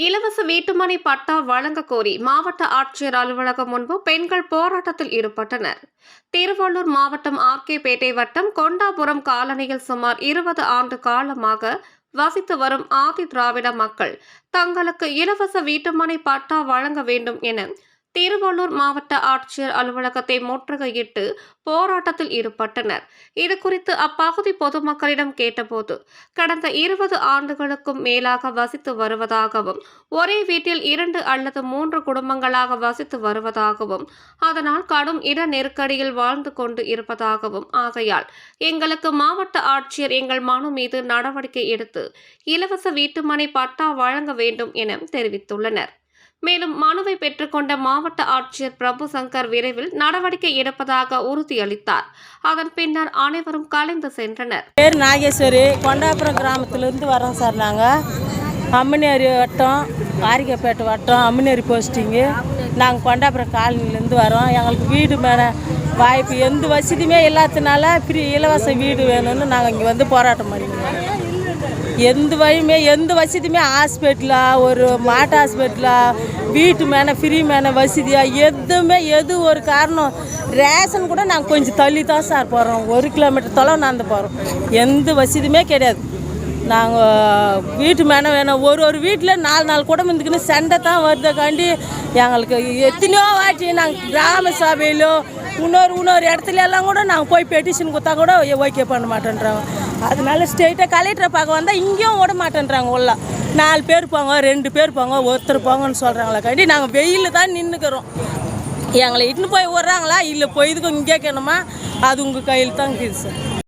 இலவச வீட்டுமனை பட்டா வழங்க கோரி மாவட்ட ஆட்சியர் அலுவலகம் முன்பு பெண்கள் போராட்டத்தில் ஈடுபட்டனர். திருவள்ளூர் மாவட்டம் ஆர்கேபேட்டை வட்டம் கொண்டாபுரம் காலனியில் சுமார் இருபது ஆண்டு காலமாக வசித்து வரும் ஆதி திராவிட மக்கள் தங்களுக்கு இலவச வீட்டுமனை பட்டா வழங்க வேண்டும் என திருவள்ளூர் மாவட்ட ஆட்சியர் அலுவலகத்தை முற்றுகையிட்டு போராட்டத்தில் ஈடுபட்டனர். இது குறித்து அப்பகுதி பொதுமக்களிடம் கேட்டபோது கடந்த இருபது ஆண்டுகளுக்கும் மேலாக வசித்து வருவதாகவும் ஒரே வீட்டில் இரண்டு அல்லது மூன்று குடும்பங்களாக வசித்து வருவதாகவும் அதனால் கடும் இட நெருக்கடியில் வாழ்ந்து கொண்டு இருப்பதாகவும் ஆகையால் எங்களுக்கு மாவட்ட ஆட்சியர் எங்கள் மனு மீது நடவடிக்கை எடுத்து இலவச வீட்டுமனை பட்டா வழங்க வேண்டும் என தெரிவித்துள்ளனர். மேலும் மனுவை பெற்றுக்கொண்ட மாவட்ட ஆட்சியர் பிரபு சங்கர் விரைவில் நடவடிக்கை எடுப்பதாக உறுதியளித்தார். அதன் பின்னர் அனைவரும் கலைந்து சென்றனர். பேர் நாகேஸ்வரி கொண்டாபுரம் கிராமத்துலேருந்து வரோம் சார் நாங்கள் அம்மனேரி வட்டம் ஆரிக்கப்பேட்டை வட்டம் அம்மனேரி போஸ்டிங்கு நாங்கள் கொண்டாபுரம் காலனிலேருந்து வரோம். எங்களுக்கு வீடு மேலே வாய்ப்பு எந்த வசதியுமே இல்லாததுனால ஃப்ரீ இலவச வீடு வேணும்னு நாங்கள் இங்கே வந்து போராட்டம் பண்ணிக்கிறோம். எந்த வழியுமே எந்த வசதியுமே ஹாஸ்பிட்டலா ஒரு மாட்டு ஹாஸ்பிட்டலா வீட்டு மேலே ஃப்ரீ மேலே வசதியாக எதுவுமே எது ஒரு காரணம். ரேஷன் கூட நாங்கள் கொஞ்சம் தள்ளி தான் சார் போகிறோம் ஒரு கிலோமீட்டர் தொலைவு நடந்து போகிறோம் எந்த வசதியுமே கிடையாது. நாங்கள் வீட்டு மேலே வேணும். ஒரு ஒரு வீட்டில் நாலு நாலு குடும்பத்துக்குன்னு சண்டை தான் வருதுக்காண்டி எங்களுக்கு எத்தனையோ வாட்டி நாங்கள் கிராம சபையிலோ இன்னொரு இன்னொரு இடத்துல எல்லாம் கூட நாங்கள் போய் பெட்டிஷன் கொடுத்தா கூட ஓகே பண்ண மாட்டேன்றாங்க. அதனால ஸ்ட்ரெயிட்டாக கலெக்டரை பார்க்க வந்தால் இங்கேயும் விட மாட்டேன்றாங்க உள்ள. நாலு பேர் போங்க ரெண்டு பேர் போங்க ஒருத்தர் போங்கன்னு சொல்கிறாங்களா கண்டி நாங்கள் வெயிலில் தான் நின்றுக்கிறோம் எங்களை இட்டுன்னு போய் விட்றாங்களா இல்லை போய் இதுக்கு இங்கே கேட்கணுமா அது உங்கள் கையில் தான் இருக்குது சார்